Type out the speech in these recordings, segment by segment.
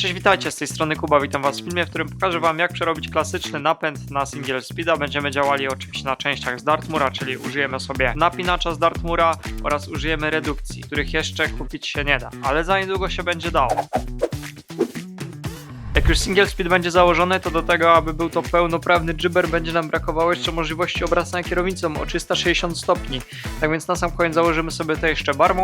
Cześć, witajcie, z tej strony Kuba, witam was w filmie, w którym pokażę wam jak przerobić klasyczny napęd na single speeda. Będziemy działali oczywiście na częściach z Dartmura, czyli użyjemy sobie napinacza z Dartmura oraz użyjemy redukcji, których jeszcze kupić się nie da, ale za niedługo się będzie dało. Już single speed będzie założony, to do tego, aby był to pełnoprawny jibber, będzie nam brakowało jeszcze możliwości obracania kierownicą o 360 stopni. Tak więc na sam koniec założymy sobie to jeszcze bar.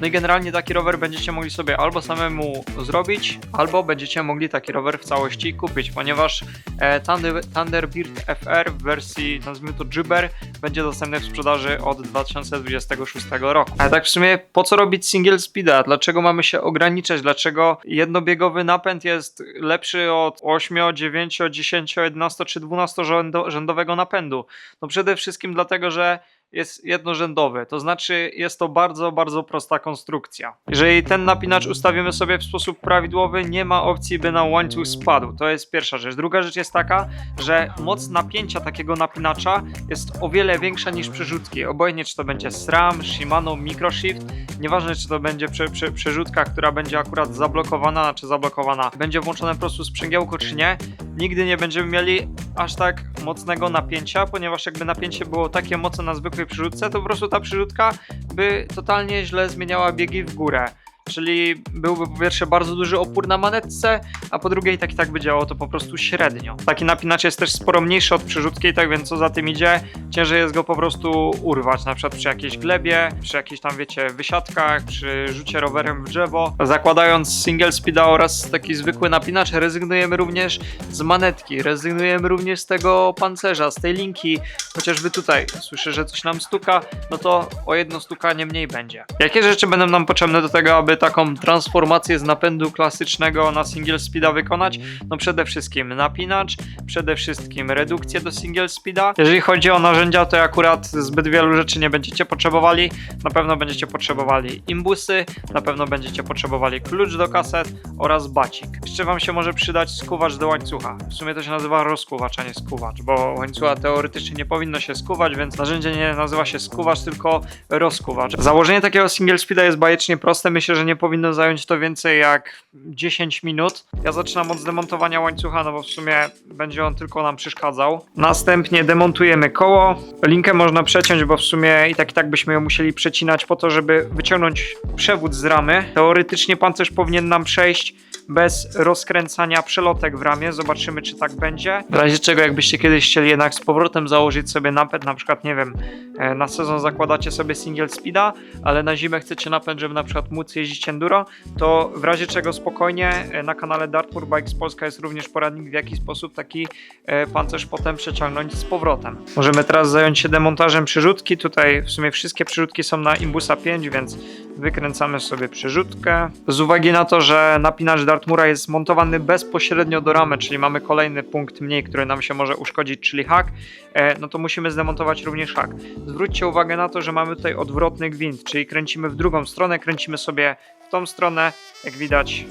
No i generalnie taki rower będziecie mogli sobie albo samemu zrobić, albo będziecie mogli taki rower w całości kupić, ponieważ e, Thunder, Thunderbird FR w wersji, nazwijmy to jibber, będzie dostępny w sprzedaży od 2026 roku. Ale tak w sumie po co robić single speeda? Dlaczego mamy się ograniczać? Dlaczego jednobiegowy napęd jest lepszy od 8, 9, 10, 11 czy 12 rzędo- rzędowego napędu? No przede wszystkim dlatego, że jest jednorzędowy, to znaczy jest to bardzo, bardzo prosta konstrukcja. Jeżeli ten napinacz ustawimy sobie w sposób prawidłowy, nie ma opcji, by nam łańcuch spadł. To jest pierwsza rzecz. Druga rzecz jest taka, że moc napięcia takiego napinacza jest o wiele większa niż przerzutki. Obojętnie czy to będzie SRAM, Shimano, Microshift, nieważne czy to będzie prze, prze, przerzutka, która będzie akurat zablokowana, czy zablokowana, będzie włączone po prostu sprzęgiełko czy nie, nigdy nie będziemy mieli aż tak mocnego napięcia, ponieważ jakby napięcie było takie mocne na zwykłej przyrzutce, to po prostu ta przyrzutka by totalnie źle zmieniała biegi w górę. Czyli byłby po pierwsze bardzo duży opór na manetce, a po drugie i tak i tak by działało to po prostu średnio. Taki napinacz jest też sporo mniejszy od przerzutki, tak więc co za tym idzie, ciężej jest go po prostu urwać, na przykład przy jakiejś glebie, przy jakichś tam wiecie wysiadkach, przy rzucie rowerem w drzewo. Zakładając single speeda oraz taki zwykły napinacz, rezygnujemy również z manetki, rezygnujemy również z tego pancerza, z tej linki, chociażby tutaj słyszę, że coś nam stuka, no to o jedno stukanie mniej będzie. Jakie rzeczy będą nam potrzebne do tego, aby taką transformację z napędu klasycznego na single speeda wykonać? No przede wszystkim napinacz, przede wszystkim redukcję do single speeda. Jeżeli chodzi o narzędzia, to akurat zbyt wielu rzeczy nie będziecie potrzebowali. Na pewno będziecie potrzebowali imbusy, na pewno będziecie potrzebowali klucz do kaset oraz bacik. Jeszcze wam się może przydać skuwacz do łańcucha. W sumie to się nazywa rozkuwacz, a nie skuwacz, bo łańcucha teoretycznie nie powinno się skuwać, więc narzędzie nie nazywa się skuwacz, tylko rozkuwacz. Założenie takiego single speeda jest bajecznie proste. Myślę, że nie powinno zająć to więcej jak 10 minut. Ja zaczynam od zdemontowania łańcucha, no bo w sumie będzie on tylko nam przeszkadzał. Następnie demontujemy koło. Linkę można przeciąć, bo w sumie i tak i tak byśmy ją musieli przecinać po to, żeby wyciągnąć przewód z ramy. Teoretycznie pancerz powinien nam przejść bez rozkręcania przelotek w ramie. Zobaczymy, czy tak będzie. W razie czego, jakbyście kiedyś chcieli jednak z powrotem założyć sobie napęd, na przykład, nie wiem, e, na sezon zakładacie sobie single speeda, ale na zimę chcecie napęd, żeby na przykład móc jeździć enduro, to w razie czego spokojnie e, na kanale Dartmoor Bikes Polska jest również poradnik, w jaki sposób taki e, pancerz potem przeciągnąć z powrotem. Możemy teraz zająć się demontażem przyrzutki. Tutaj w sumie wszystkie przyrzutki są na Imbusa 5, więc wykręcamy sobie przyrzutkę. Z uwagi na to, że napinacz Dartmoora jest montowany bezpośrednio do ramy, czyli mamy kolejny punkt mniej, który nam się może uszkodzić, czyli hak, e, no to musimy zdemontować również hak. Zwróćcie uwagę na to, że mamy tutaj odwrotny gwint, czyli kręcimy w drugą stronę, kręcimy sobie w tą stronę, jak widać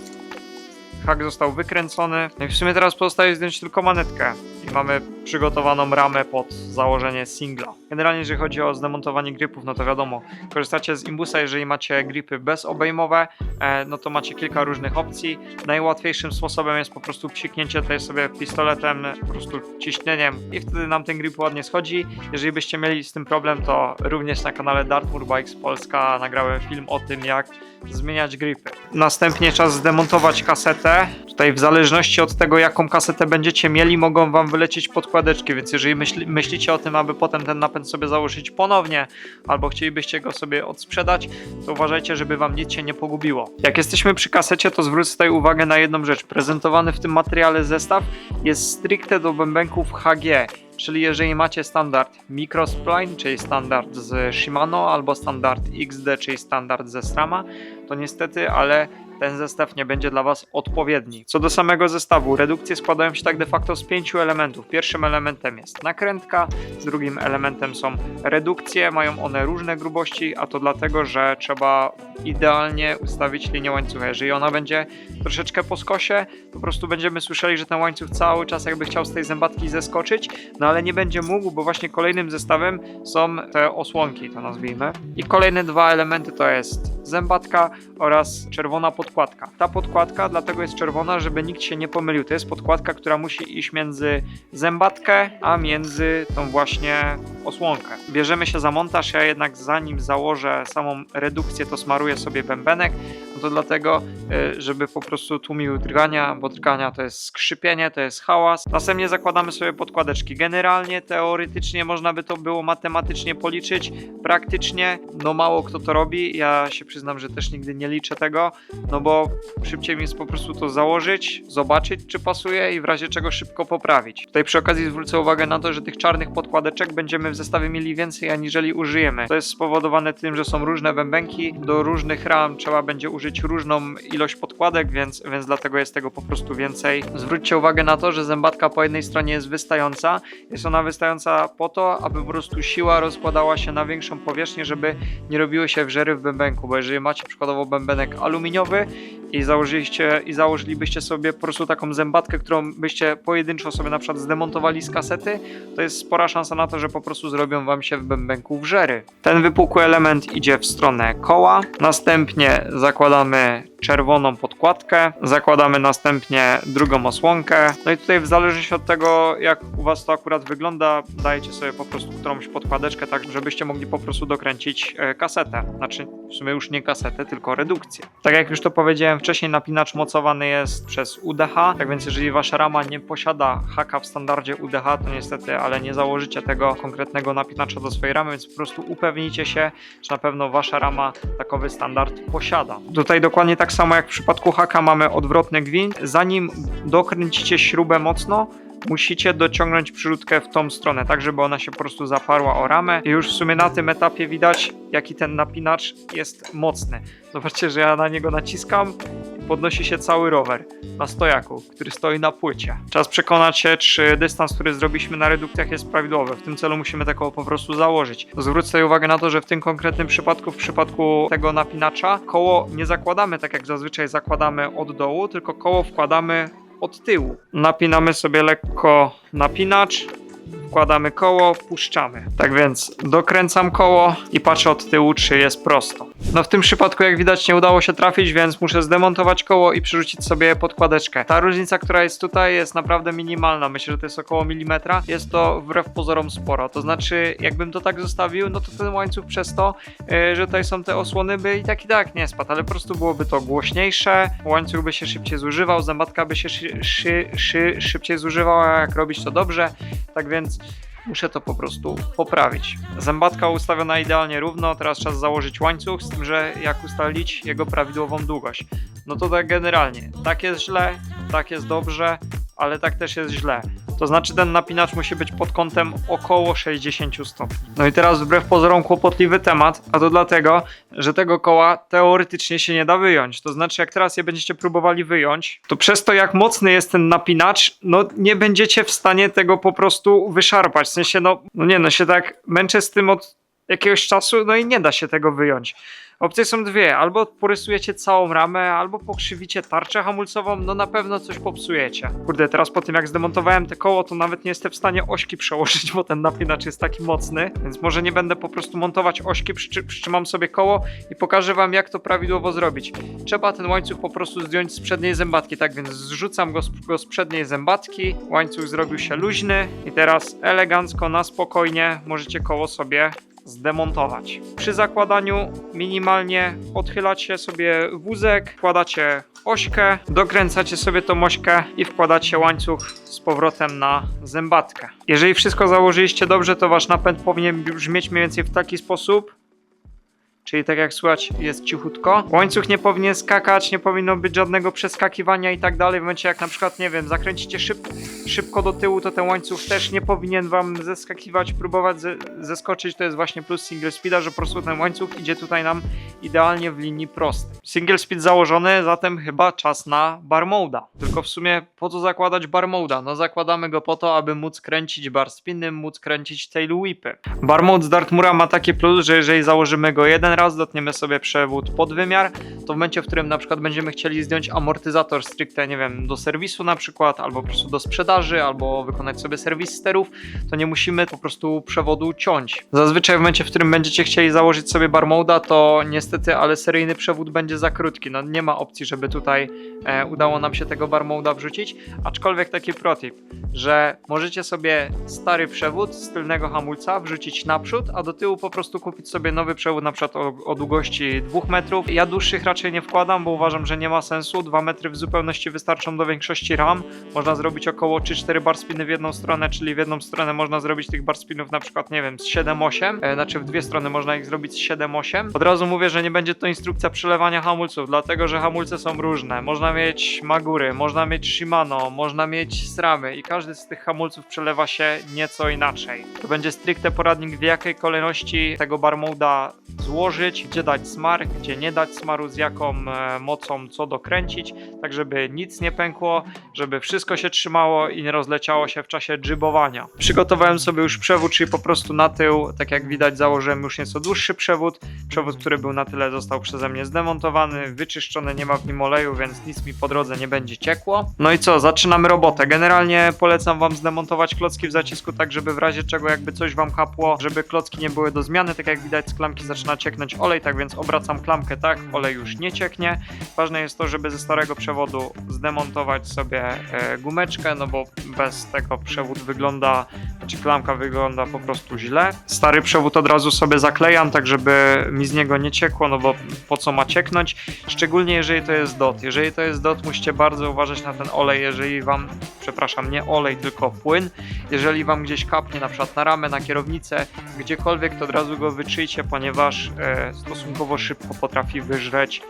hak został wykręcony. No i w sumie teraz pozostaje zdjąć tylko manetkę i mamy przygotowaną ramę pod założenie singla. Generalnie jeżeli chodzi o zdemontowanie gripów, no to wiadomo, korzystacie z imbusa, jeżeli macie gripy bezobejmowe, e, no to macie kilka różnych opcji. Najłatwiejszym sposobem jest po prostu psiknięcie tutaj sobie pistoletem, po prostu ciśnieniem i wtedy nam ten grip ładnie schodzi. Jeżeli byście mieli z tym problem, to również na kanale Dartmoor Bikes Polska nagrałem film o tym, jak zmieniać gripy. Następnie czas zdemontować kasetę. Tutaj w zależności od tego, jaką kasetę będziecie mieli, mogą wam wylecieć podkładeczki, więc jeżeli myśli, myślicie o tym, aby potem ten napęd sobie założyć ponownie, albo chcielibyście go sobie odsprzedać, to uważajcie, żeby wam nic się nie pogubiło. Jak jesteśmy przy kasecie, to zwrócę tutaj uwagę na jedną rzecz. Prezentowany w tym materiale zestaw jest stricte do bębenków HG. Czyli jeżeli macie standard Microspline, czyli standard z Shimano, albo standard XD, czyli standard ze Strama, to niestety, ale ten zestaw nie będzie dla Was odpowiedni. Co do samego zestawu, redukcje składają się tak de facto z pięciu elementów. Pierwszym elementem jest nakrętka, drugim elementem są redukcje, mają one różne grubości, a to dlatego, że trzeba idealnie ustawić linię łańcucha. Jeżeli ona będzie troszeczkę po skosie, po prostu będziemy słyszeli, że ten łańcuch cały czas jakby chciał z tej zębatki zeskoczyć, no ale nie będzie mógł, bo właśnie kolejnym zestawem są te osłonki, to nazwijmy. I kolejne dwa elementy to jest zębatka oraz czerwona podkładka. Ta podkładka dlatego jest czerwona, żeby nikt się nie pomylił. To jest podkładka, która musi iść między zębatkę, a między tą właśnie osłonkę. Bierzemy się za montaż, ja jednak zanim założę samą redukcję, to smaruję sobie bębenek, to dlatego, y, żeby po prostu tłumiły drgania, bo drgania to jest skrzypienie, to jest hałas. Następnie zakładamy sobie podkładeczki. Generalnie, teoretycznie można by to było matematycznie policzyć, praktycznie, no mało kto to robi. Ja się przyznam, że też nigdy nie liczę tego, no bo szybciej mi jest po prostu to założyć, zobaczyć, czy pasuje i w razie czego szybko poprawić. Tutaj przy okazji zwrócę uwagę na to, że tych czarnych podkładeczek będziemy w zestawie mieli więcej, aniżeli użyjemy. To jest spowodowane tym, że są różne bębenki, do różnych ram trzeba będzie użyć różną ilość podkładek, więc, więc dlatego jest tego po prostu więcej. Zwróćcie uwagę na to, że zębatka po jednej stronie jest wystająca. Jest ona wystająca po to, aby po prostu siła rozkładała się na większą powierzchnię, żeby nie robiły się wżery w bębenku, bo jeżeli macie przykładowo bębenek aluminiowy i założyliście i założylibyście sobie po prostu taką zębatkę, którą byście pojedynczo sobie na przykład zdemontowali z kasety, to jest spora szansa na to, że po prostu zrobią wam się w bębenku wżery. Ten wypukły element idzie w stronę koła, następnie zakładamy czerwoną podkładkę, zakładamy następnie drugą osłonkę. No i tutaj w zależności od tego, jak u was to akurat wygląda, dajecie sobie po prostu którąś podkładeczkę, tak żebyście mogli po prostu dokręcić e, kasetę. Znaczy w sumie już nie kasetę, tylko redukcję. Tak jak już to powiedziałem wcześniej, napinacz mocowany jest przez UDH, tak więc jeżeli wasza rama nie posiada haka w standardzie UDH, to niestety, ale nie założycie tego konkretnego napinacza do swojej ramy, więc po prostu upewnijcie się, czy na pewno wasza rama takowy standard posiada. Tutaj dokładnie tak samo jak w przypadku haka mamy odwrotny gwint. Zanim dokręcicie śrubę mocno, musicie dociągnąć przyrzutkę w tą stronę, tak żeby ona się po prostu zaparła o ramę i już w sumie na tym etapie widać, jaki ten napinacz jest mocny. Zobaczcie, że ja na niego naciskam i podnosi się cały rower na stojaku, który stoi na płycie. Czas przekonać się, czy dystans, który zrobiliśmy na redukcjach jest prawidłowy. W tym celu musimy taką po prostu założyć. Sobie uwagę na to, że w tym konkretnym przypadku, w przypadku tego napinacza, koło nie zakładamy tak jak zazwyczaj zakładamy od dołu, tylko koło wkładamy od tyłu. Napinamy sobie lekko napinacz, wkładamy koło, puszczamy. Tak więc dokręcam koło i patrzę od tyłu, czy jest prosto. No w tym przypadku, jak widać, nie udało się trafić, więc muszę zdemontować koło i przerzucić sobie podkładeczkę. Ta różnica, która jest tutaj, jest naprawdę minimalna. Myślę, że to jest około milimetra. Jest to wbrew pozorom sporo. To znaczy, jakbym to tak zostawił, no to ten łańcuch przez to, yy, że tutaj są te osłony, by i tak i tak nie spadł, ale po prostu byłoby to głośniejsze, łańcuch by się szybciej zużywał, zębatka by się szy, szy, szy, szybciej zużywała, jak robić to dobrze. Tak więc muszę to po prostu poprawić. Zębatka ustawiona idealnie równo, teraz czas założyć łańcuch, z tym, że jak ustalić jego prawidłową długość. No to tak generalnie, tak jest źle, tak jest dobrze, ale tak też jest źle. To znaczy ten napinacz musi być pod kątem około 60 stopni. No i teraz wbrew pozorom kłopotliwy temat, a to dlatego, że tego koła teoretycznie się nie da wyjąć. To znaczy jak teraz je będziecie próbowali wyjąć, to przez to jak mocny jest ten napinacz, no nie będziecie w stanie tego po prostu wyszarpać. W sensie no, no nie no, się tak męczę z tym od jakiegoś czasu, no i nie da się tego wyjąć. Opcje są dwie, albo porysujecie całą ramę, albo pokrzywicie tarczę hamulcową, no na pewno coś popsujecie. Kurde, teraz po tym jak zdemontowałem te koło, to nawet nie jestem w stanie ośki przełożyć, bo ten napinacz jest taki mocny, więc może nie będę po prostu montować ośki, przy, przytrzymam sobie koło i pokażę wam jak to prawidłowo zrobić. Trzeba ten łańcuch po prostu zdjąć z przedniej zębatki, tak więc zrzucam go z, go z przedniej zębatki, łańcuch zrobił się luźny. I teraz elegancko, na spokojnie możecie koło sobie zdemontować. Przy zakładaniu minimalnie odchylacie sobie wózek, wkładacie ośkę, dokręcacie sobie tą ośkę i wkładacie łańcuch z powrotem na zębatkę. Jeżeli wszystko założyliście dobrze, to wasz napęd powinien brzmieć mniej więcej w taki sposób, Czyli tak jak słychać jest cichutko. Łańcuch nie powinien skakać, nie powinno być żadnego przeskakiwania i tak dalej. W momencie jak na przykład, nie wiem, zakręcicie szyb, szybko do tyłu, to ten łańcuch też nie powinien wam zeskakiwać, próbować ze, zeskoczyć. To jest właśnie plus single speeda, że po prostu ten łańcuch idzie tutaj nam idealnie w linii prostej. Single speed założony, zatem chyba czas na bar. Tylko w sumie po co zakładać bar? No zakładamy go po to, aby móc kręcić bar spinnym, móc kręcić tail whipy. Bar mode z Dartmura ma taki plus, że jeżeli założymy go jeden jeden raz dotniemy sobie przewód pod wymiar, to w momencie, w którym na przykład będziemy chcieli zdjąć amortyzator stricte, nie wiem, do serwisu na przykład, albo po prostu do sprzedaży, albo wykonać sobie serwis sterów, to nie musimy po prostu przewodu ciąć. Zazwyczaj w momencie, w którym będziecie chcieli założyć sobie bar moda, to niestety, ale seryjny przewód będzie za krótki. No nie ma opcji, żeby tutaj e, udało nam się tego bar moda wrzucić, aczkolwiek taki protip, że możecie sobie stary przewód z tylnego hamulca wrzucić naprzód, a do tyłu po prostu kupić sobie nowy przewód na przykład o, o długości 2 metrów. Ja dłuższych raczej nie wkładam, bo uważam, że nie ma sensu. 2 metry w zupełności wystarczą do większości ram. Można zrobić około 3-4 bar spiny w jedną stronę, czyli w jedną stronę można zrobić tych bar spinów na przykład, nie wiem, z 7-8, e, znaczy w dwie strony można ich zrobić z 7-8. Od razu mówię, że nie będzie to instrukcja przelewania hamulców, dlatego że hamulce są różne. Można mieć Magury, można mieć Shimano, można mieć SRAMy i każdy z tych hamulców przelewa się nieco inaczej. To będzie stricte poradnik w jakiej kolejności tego bar moda złożyć, gdzie dać smar, gdzie nie dać smaru, z jaką e, mocą co dokręcić, tak żeby nic nie pękło, żeby wszystko się trzymało i nie rozleciało się w czasie dżybowania. Przygotowałem sobie już przewód, czyli po prostu na tył, tak jak widać założyłem już nieco dłuższy przewód. Przewód, który był na tyle został przeze mnie zdemontowany, wyczyszczony, nie ma w nim oleju, więc nic mi po drodze nie będzie ciekło. No i co, zaczynamy robotę. Generalnie polecam wam zdemontować klocki w zacisku, tak żeby w razie czego jakby coś wam kapło, żeby klocki nie były do zmiany, tak jak widać z klamki zaczyna cieknąć olej, tak więc obracam klamkę tak, olej już nie cieknie. Ważne jest to, żeby ze starego przewodu zdemontować sobie e, gumeczkę, no bo bez tego przewód wygląda, znaczy klamka wygląda po prostu źle. Stary przewód od razu sobie zaklejam, tak żeby mi z niego nie ciekło, no bo po co ma cieknąć? Szczególnie jeżeli to jest dot. Jeżeli to jest dot, musicie bardzo uważać na ten olej, jeżeli wam, przepraszam, nie olej, tylko płyn. Jeżeli wam gdzieś kapnie, na przykład na ramę, na kierownicę, gdziekolwiek, to od razu go wytrzyjcie, ponieważ e, stosunkowo szybko potrafi wyżreć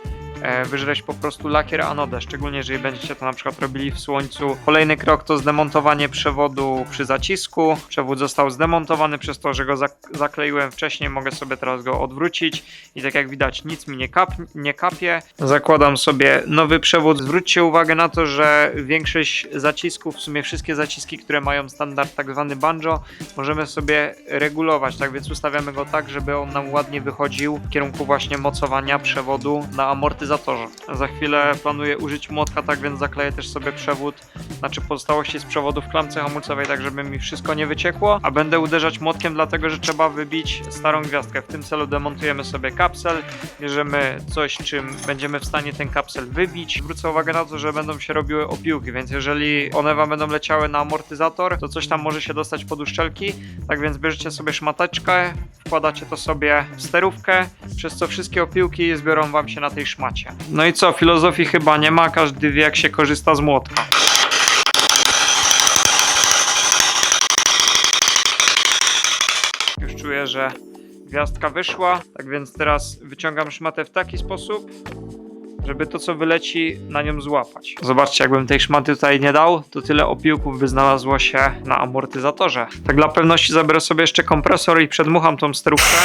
wyżreć po prostu lakier anodę, szczególnie jeżeli będziecie to na przykład robili w słońcu. Kolejny krok to zdemontowanie przewodu przy zacisku. Przewód został zdemontowany przez to, że go zak- zakleiłem wcześniej, mogę sobie teraz go odwrócić i tak jak widać nic mi nie, kap- nie kapie. Zakładam sobie nowy przewód. Zwróćcie uwagę na to, że większość zacisków, w sumie wszystkie zaciski, które mają standard tak zwany banjo, możemy sobie regulować, tak więc ustawiamy go tak, żeby on nam ładnie wychodził w kierunku właśnie mocowania przewodu na amortyzatorze. Za chwilę planuję użyć młotka, tak więc zakleję też sobie przewód, znaczy pozostałości z przewodu w klamce hamulcowej, tak żeby mi wszystko nie wyciekło, a będę uderzać młotkiem, dlatego że trzeba wybić starą gwiazdkę. W tym celu demontujemy sobie kapsel, bierzemy coś, czym będziemy w stanie ten kapsel wybić. Zwrócę uwagę na to, że będą się robiły opiłki, więc jeżeli one wam będą leciały na amortyzator, to coś tam może się dostać pod uszczelki, tak więc bierzecie sobie szmateczkę, wkładacie to sobie w sterówkę, przez co wszystkie opiłki zbiorą wam się na tej szmacie. No i co, filozofii chyba nie ma, każdy wie jak się korzysta z młotka. Już czuję, że gwiazdka wyszła, tak więc teraz wyciągam szmatę w taki sposób, żeby to co wyleci na nią złapać. Zobaczcie, jakbym tej szmaty tutaj nie dał, to tyle opiłków by znalazło się na amortyzatorze. Tak dla pewności zabiorę sobie jeszcze kompresor i przedmucham tą sterówkę.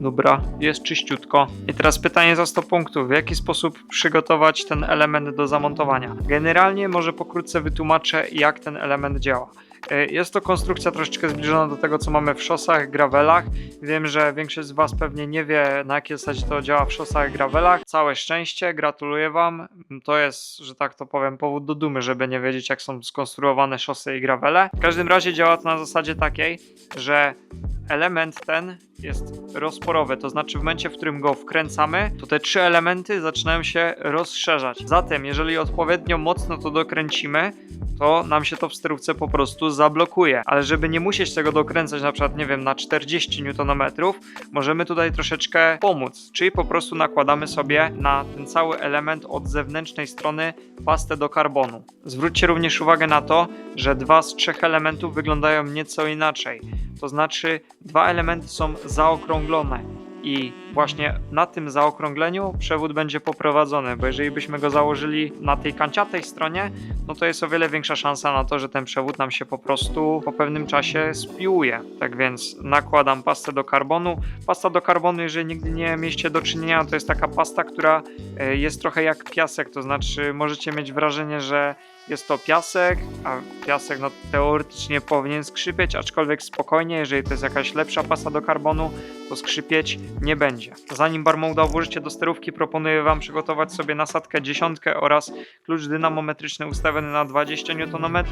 Dobra, jest czyściutko. I teraz pytanie za 100 punktów. W jaki sposób przygotować ten element do zamontowania? Generalnie może pokrótce wytłumaczę, jak ten element działa. E, Jest to konstrukcja troszeczkę zbliżona do tego, co mamy w szosach, gravelach. Wiem, że większość z Was pewnie nie wie, na jakiej zasadzie to działa w szosach, gravelach. Całe szczęście, gratuluję Wam. To jest, że tak to powiem, powód do dumy, żeby nie wiedzieć, jak są skonstruowane szosy i gravele. W każdym razie działa to na zasadzie takiej, że element ten jest rozporowy, to znaczy w momencie, w którym go wkręcamy, to te trzy elementy zaczynają się rozszerzać. Zatem, jeżeli odpowiednio mocno to dokręcimy, to nam się to w sterówce po prostu zablokuje. Ale żeby nie musieć tego dokręcać na przykład, nie wiem, na 40 Nm, możemy tutaj troszeczkę pomóc, czyli po prostu nakładamy sobie na ten cały element od zewnętrznej strony pastę do karbonu. Zwróćcie również uwagę na to, że dwa z trzech elementów wyglądają nieco inaczej. To znaczy, dwa elementy są zaokrąglone i właśnie na tym zaokrągleniu przewód będzie poprowadzony, bo jeżeli byśmy go założyli na tej kanciatej stronie, no to jest o wiele większa szansa na to, że ten przewód nam się po prostu po pewnym czasie spiłuje. Tak więc nakładam pastę do karbonu. Pasta do karbonu, jeżeli nigdy nie mieliście do czynienia, to jest taka pasta, która e, jest trochę jak piasek, to znaczy możecie mieć wrażenie, że jest to piasek, a piasek no teoretycznie powinien skrzypieć, aczkolwiek spokojnie, jeżeli to jest jakaś lepsza pasa do karbonu, to skrzypieć nie będzie. Zanim barmouda włożycie do sterówki, proponuję Wam przygotować sobie nasadkę dziesiątkę oraz klucz dynamometryczny ustawiony na 20 Nm.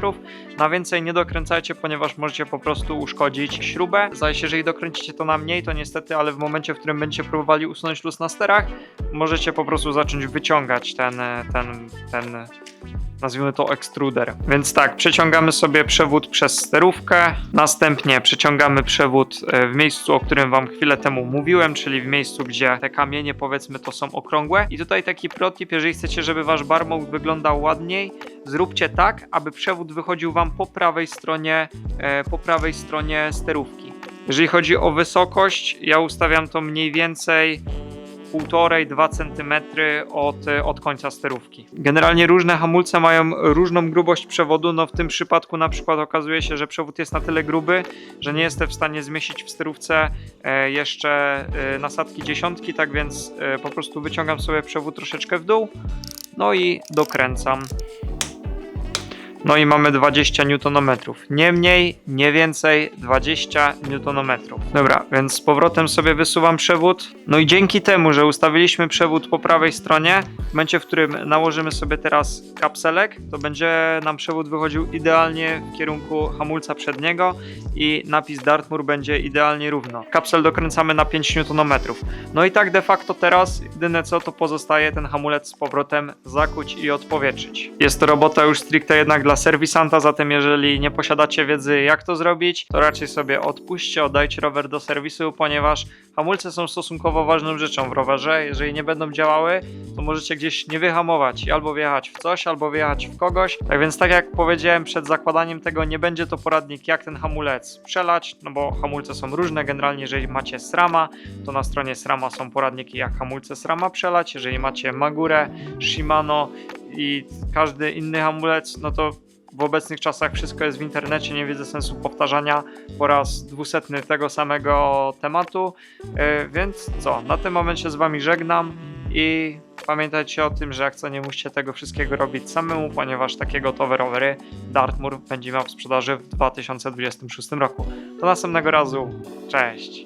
Na więcej nie dokręcajcie, ponieważ możecie po prostu uszkodzić śrubę. Zaś jeżeli dokręcicie to na mniej, to niestety, ale w momencie, w którym będziecie próbowali usunąć luz na sterach, możecie po prostu zacząć wyciągać ten, ten, ten nazwijmy to ekstruder. Więc tak, przeciągamy sobie przewód przez sterówkę, następnie przeciągamy przewód e, w miejscu, o którym wam chwilę temu mówiłem, czyli w miejscu, gdzie te kamienie powiedzmy to są okrągłe. I tutaj taki protip, jeżeli chcecie, żeby wasz barmouth wyglądał ładniej, zróbcie tak, aby przewód wychodził wam po prawej stronie, e, po prawej stronie sterówki. Jeżeli chodzi o wysokość, ja ustawiam to mniej więcej 1,5-2 cm od, od końca sterówki. Generalnie różne hamulce mają różną grubość przewodu, no w tym przypadku na przykład okazuje się, że przewód jest na tyle gruby, że nie jestem w stanie zmieścić w sterówce e, jeszcze e, nasadki dziesiątki, tak więc e, po prostu wyciągam sobie przewód troszeczkę w dół, no i dokręcam. No i mamy 20 Nm. Nie mniej, nie więcej, 20 Nm. Dobra, więc z powrotem sobie wysuwam przewód. No i dzięki temu, że ustawiliśmy przewód po prawej stronie, w momencie, w którym nałożymy sobie teraz kapselek, to będzie nam przewód wychodził idealnie w kierunku hamulca przedniego i napis Dartmoor będzie idealnie równo. Kapsel dokręcamy na 5 Nm. No i tak de facto teraz jedyne co to pozostaje ten hamulec z powrotem zakuć i odpowietrzyć. Jest to robota już stricte jednak dla serwisanta, zatem jeżeli nie posiadacie wiedzy jak to zrobić, to raczej sobie odpuśćcie, oddajcie rower do serwisu, ponieważ hamulce są stosunkowo ważną rzeczą w rowerze. Jeżeli nie będą działały, to możecie gdzieś nie wyhamować albo wjechać w coś, albo wjechać w kogoś. Tak więc tak jak powiedziałem przed zakładaniem tego, nie będzie to poradnik jak ten hamulec przelać, no bo hamulce są różne. Generalnie jeżeli macie SRAMa, to na stronie SRAMa są poradniki jak hamulce SRAMa przelać. Jeżeli macie Magurę, Shimano i każdy inny hamulec, no to w obecnych czasach wszystko jest w internecie, nie widzę sensu powtarzania po raz dwusetny tego samego tematu. E, Więc co, na tym momencie z Wami żegnam i pamiętajcie o tym, że jak co nie musicie tego wszystkiego robić samemu, ponieważ takie gotowe rowery Dartmoor będzie miał w sprzedaży w 2026 roku. Do następnego razu, cześć!